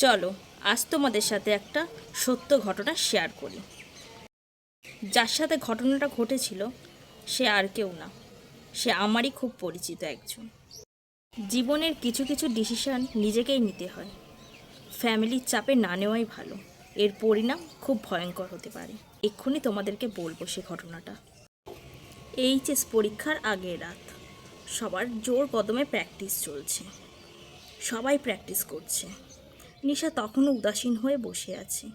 চলো, আজ তোমাদের সাথে একটা সত্য ঘটনা শেয়ার করি। যার সাথে ঘটনাটা ঘটেছিল, সে আর কেউ না। সে আমারই খুব পরিচিত একজন। জীবনের কিছু কিছু ডিসিশন নিজেকেই নিতে হয়। ফ্যামিলির চাপে না নেওয়াই ভালো। এর পরিণাম খুব ভয়ঙ্কর হতে পারে। এক্ষুনি তোমাদেরকে বলব সে ঘটনাটা। এইচএস পরীক্ষার আগের রাত। সবার জোর কদমে প্র্যাকটিস চলছে। সবাই প্র্যাকটিস করছে। নিশা তখনও উদাসীন হয়ে বসে আছে।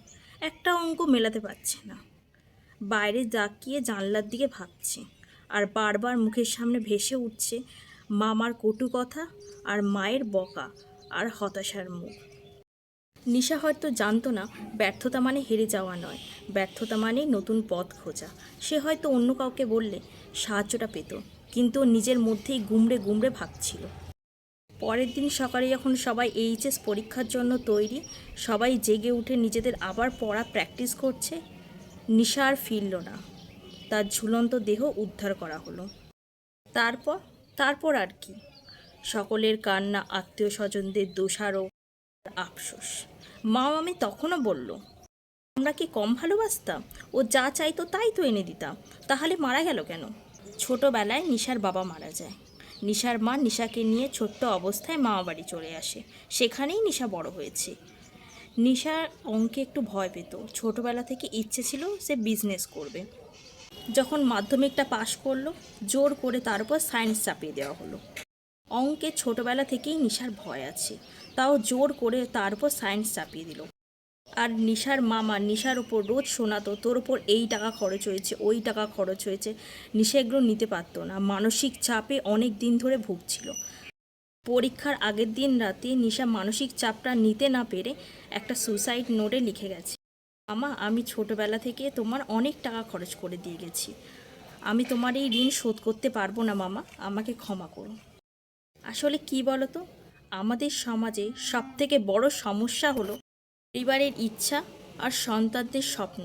একটা অঙ্ক মেলাতে পারছে না। বাইরে তাকিয়ে জানলার দিকে ভাবছে আর বারবার মুখের সামনে ভেসে উঠছে মামার কটু কথা আর মায়ের বকা আর হতাশার মুখ। নিশা হয়তো জানতো না ব্যর্থতা মানে হেরে যাওয়া নয়, ব্যর্থতা মানে নতুন পথ খোঁজা। সে হয়তো অন্য কাউকে বললে সাহায্যটা পেত, কিন্তু নিজের মধ্যেই গুমড়ে গুমড়ে ভাবছিল। পরের দিন সকালে যখন সবাই এইচএস পরীক্ষার জন্য তৈরি, সবাই জেগে উঠে নিজেদের আবার পড়া প্র্যাকটিস করছে, নিশা আর ফিরল না। তার ঝুলন্ত দেহ উদ্ধার করা হলো। তারপর তারপর আর কি? সকলের কান্না আত্মীয় স্বজনদের দোষারোপ, আফসোস। মা আমি তখনও বলল, আমরা কি কম ভালোবাসতাম? ও যা চাইতো তাই তো এনে দিতাম। তাহলে মারা গেল কেন? ছোটবেলায় নিশার বাবা মারা যায়। নিশার মা নিশাকে নিয়ে ছোট্ট অবস্থায় মামা বাড়ি চলে আসে। সেখানেই নিশা বড় হয়েছে। নিশার অঙ্কে একটু ভয় পেত। ছোটবেলা থেকে ইচ্ছে ছিল সে বিজনেস করবে। যখন মাধ্যমিকটা পাশ করল, জোর করে তার উপর সায়েন্স চাপিয়ে দেওয়া হলো। অঙ্কে ছোটবেলা থেকেই নিশার ভয় আছে। তাও জোর করে তার উপর সায়েন্স চাপিয়ে দিল। আর নিশার মামা, নিশার উপর রোজ শোনাতো তোর উপর এই টাকা খরচ হয়েছে, ওই টাকা খরচ হয়েছে। নিশা এগুলো নিতে পারতো না। মানসিক চাপে অনেক দিন ধরে ভুগছিল। পরীক্ষার আগের দিন রাতে নিশা মানসিক চাপটা নিতে না পেরে একটা সুসাইড নোটে লিখে গেছে। মামা, আমি ছোটবেলা থেকে তোমার অনেক টাকা খরচ করে দিয়ে গেছি। আমি তোমার এই ঋণ শোধ করতে পারব না, মামা। আমাকে ক্ষমা করো। আসলে কি বলো তো আমাদের সমাজে সবথেকে বড় সমস্যা হলো পরিবারের ইচ্ছা আর সন্তানদের স্বপ্ন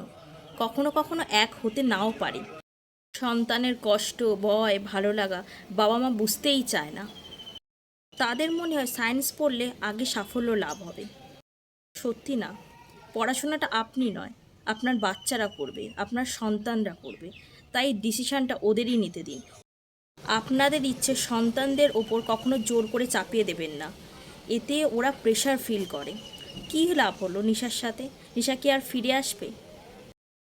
কখনো কখনো এক হতে নাও পারে। সন্তানের কষ্ট, ভয়, ভালো লাগা বাবা মা বুঝতেই চায় না। তাদের মনে হয় সায়েন্স পড়লে আগে সাফল্য লাভ হবে। সত্যি না, পড়াশোনাটা আপনি নয়, আপনার বাচ্চারা করবে, আপনার সন্তানরা করবে। তাই ডিসিশানটা ওদেরই নিতে দিন। আপনাদের ইচ্ছে সন্তানদের ওপর কখনো জোর করে চাপিয়ে দেবেন না। এতে ওরা প্রেশার ফিল করে। কী লাভ হলো নিশার সাথে? নিশা কি আর ফিরে আসবে?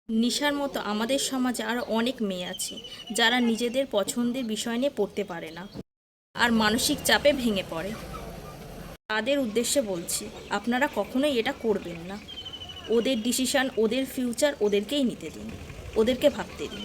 নিশার মতো আমাদের সমাজে আরও অনেক মেয়ে আছে, যারা নিজেদের পছন্দের বিষয় নিয়ে পড়তে পারে না আর মানসিক চাপে ভেঙে পড়ে। তাদের উদ্দেশ্যে বলছি, আপনারা কখনোই এটা করবেন না। ওদের ডিসিশান ওদের ফিউচার ওদেরকেই নিতে দিন। ওদেরকে ভাবতে দিন।